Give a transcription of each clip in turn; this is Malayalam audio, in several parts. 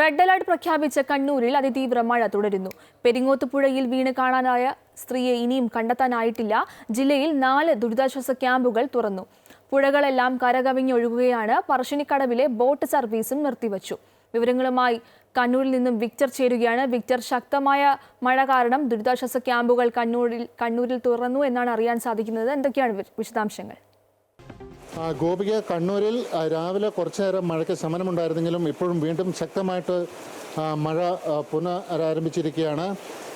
റെഡ് അലർട്ട് പ്രഖ്യാപിച്ച കണ്ണൂരിൽ അതിതീവ്ര മഴ തുടരുന്നു. പെരിങ്ങോത്തുപുഴയിൽ വീണ് കാണാനായ സ്ത്രീയെ ഇനിയും കണ്ടെത്താനായിട്ടില്ല. ജില്ലയിൽ നാല് ദുരിതാശ്വാസ ക്യാമ്പുകൾ തുറന്നു. പുഴകളെല്ലാം കരകവിഞ്ഞൊഴുകുകയാണ്. പറശ്ശിനിക്കടവിലെ ബോട്ട് സർവീസും നിർത്തിവച്ചു. വിവരങ്ങളുമായി കണ്ണൂരിൽ നിന്നും വിക്ടർ ചേരുകയാണ്. വിക്ടർ ശക്തമായ മഴ കാരണം ദുരിതാശ്വാസ ക്യാമ്പുകൾ കണ്ണൂരിൽ കണ്ണൂരിൽ തുറന്നു എന്നാണ് അറിയാൻ സാധിക്കുന്നത്. എന്തൊക്കെയാണ് വിശദാംശങ്ങൾ? ഗോപിക കണ്ണൂരിൽ രാവിലെ കുറച്ചു നേരം മഴയ്ക്ക് ശമനമുണ്ടായിരുന്നെങ്കിലും ഇപ്പോഴും വീണ്ടും ശക്തമായിട്ട് മഴ പുനരാരംഭിച്ചിരിക്കുകയാണ്.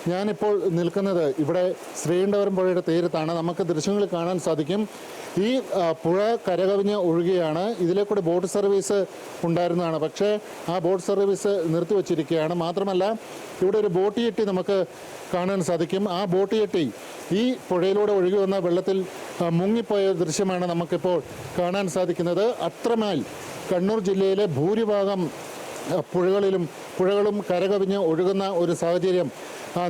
ഞാനിപ്പോൾ നിൽക്കുന്നത് ഇവിടെ ശ്രീകണ്ഠപുരം പുഴയുടെ തീരത്താണ്. നമുക്ക് ദൃശ്യങ്ങൾ കാണാൻ സാധിക്കും. ഈ പുഴ കരകവിഞ്ഞ് ഒഴുകുകയാണ് ഇതിലെ കൂടെ ബോട്ട് സർവീസ് ഉണ്ടായിരുന്നതാണ്. പക്ഷേ ആ ബോട്ട് സർവീസ് നിർത്തിവച്ചിരിക്കുകയാണ് മാത്രമല്ല ഇവിടെ ഒരു ബോട്ട് ജെട്ടി നമുക്ക് കാണാൻ സാധിക്കും. ആ ബോട്ട് ജെട്ടി ഈ പുഴയിലൂടെ ഒഴുകി വന്ന വെള്ളത്തിൽ മുങ്ങിപ്പോയ ദൃശ്യമാണ് നമുക്കിപ്പോൾ കാണാൻ സാധിക്കുന്നത്. അത്രമേൽ കണ്ണൂർ ജില്ലയിലെ ഭൂരിഭാഗം പുഴകളിലും പുഴകളും കരകവിഞ്ഞ് ഒഴുകുന്ന ഒരു സാഹചര്യം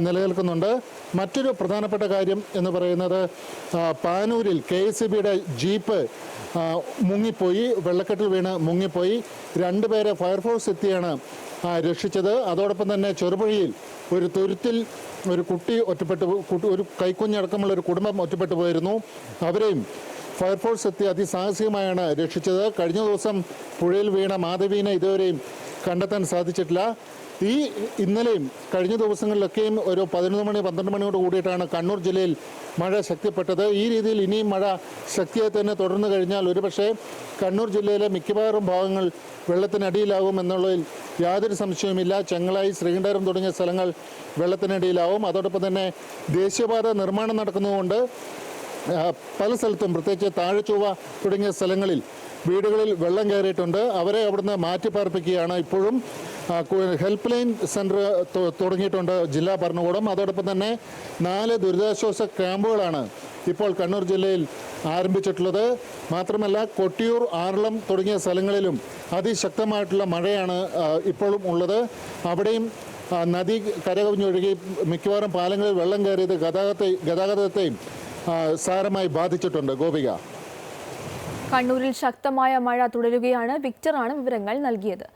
നിലനിൽക്കുന്നുണ്ട്. മറ്റൊരു പ്രധാനപ്പെട്ട കാര്യം എന്ന് പറയുന്നത് പാനൂരിൽ കെ എസ് ബിയുടെ ജീപ്പ് മുങ്ങിപ്പോയി വെള്ളക്കെട്ടിൽ വീണ് മുങ്ങിപ്പോയി. രണ്ടുപേരെ ഫയർഫോഴ്സ് എത്തിയാണ് രക്ഷിച്ചത്. അതോടൊപ്പം തന്നെ ചെറുപുഴയിൽ ഒരു തുരുത്തിൽ ഒരു കുട്ടി ഒറ്റപ്പെട്ടു ഒരു കൈക്കുഞ്ഞടക്കമുള്ള ഒരു കുടുംബം ഒറ്റപ്പെട്ടു പോയിരുന്നു. അവരെയും ഫയർഫോഴ്സ് എത്തി അതിസാഹസികമായാണ് രക്ഷിച്ചത്. കഴിഞ്ഞ ദിവസം പുഴയിൽ വീണ മാധവീനെ ഇതുവരെയും കണ്ടെത്താൻ സാധിച്ചിട്ടില്ല. ഈ ഇന്നലെയും കഴിഞ്ഞ ദിവസങ്ങളിലൊക്കെയും ഒരു പതിനൊന്ന് മണി പന്ത്രണ്ട് മണിയോട് കൂടിയിട്ടാണ് കണ്ണൂർ ജില്ലയിൽ മഴ ശക്തിപ്പെട്ടത്. ഈ രീതിയിൽ ഇനിയും മഴ ശക്തിയായി തന്നെ തുടർന്നു കഴിഞ്ഞാൽ ഒരുപക്ഷെ കണ്ണൂർ ജില്ലയിലെ മിക്കവാറും ഭാഗങ്ങൾ വെള്ളത്തിനടിയിലാകും എന്നുള്ളതിൽ യാതൊരു സംശയവുമില്ല. ചെങ്ങളായി ശ്രീകണ്ഠപുരം തുടങ്ങിയ സ്ഥലങ്ങൾ വെള്ളത്തിനടിയിലാവും. അതോടൊപ്പം തന്നെ ദേശീയപാത നിർമ്മാണം നടക്കുന്നതുകൊണ്ട് പല സ്ഥലത്തും പ്രത്യേകിച്ച് താഴെച്ചൊവ്വ തുടങ്ങിയ സ്ഥലങ്ങളിൽ വീടുകളിൽ വെള്ളം കയറിയിട്ടുണ്ട്. അവരെ അവിടുന്ന് മാറ്റിപ്പാർപ്പിക്കുകയാണ് ഇപ്പോഴും. ഹെൽപ്പ് ലൈൻ സെന്റർ തുടങ്ങിയിട്ടുണ്ട് ജില്ലാ ഭരണകൂടം. അതോടൊപ്പം തന്നെ നാല് ദുരിതാശ്വാസ ക്യാമ്പുകളാണ് ഇപ്പോൾ കണ്ണൂർ ജില്ലയിൽ ആരംഭിച്ചിട്ടുള്ളത്. മാത്രമല്ല കൊട്ടിയൂർ ആറളം തുടങ്ങിയ സ്ഥലങ്ങളിലും അതിശക്തമായിട്ടുള്ള മഴയാണ് ഇപ്പോഴും ഉള്ളത്. അവിടെയും നദി കരകവിഞ്ഞൊഴുകി മിക്കവാറും പാലങ്ങളിൽ വെള്ളം കയറിയത് ഗതാഗത ഗതാഗതത്തെയും സാരമായി ബാധിച്ചിട്ടുണ്ട്. ഗോപിക. കണ്ണൂരിൽ ശക്തമായ മഴ തുടരുകയാണ് വിക്ടറാണ് വിവരങ്ങൾ നൽകിയത്.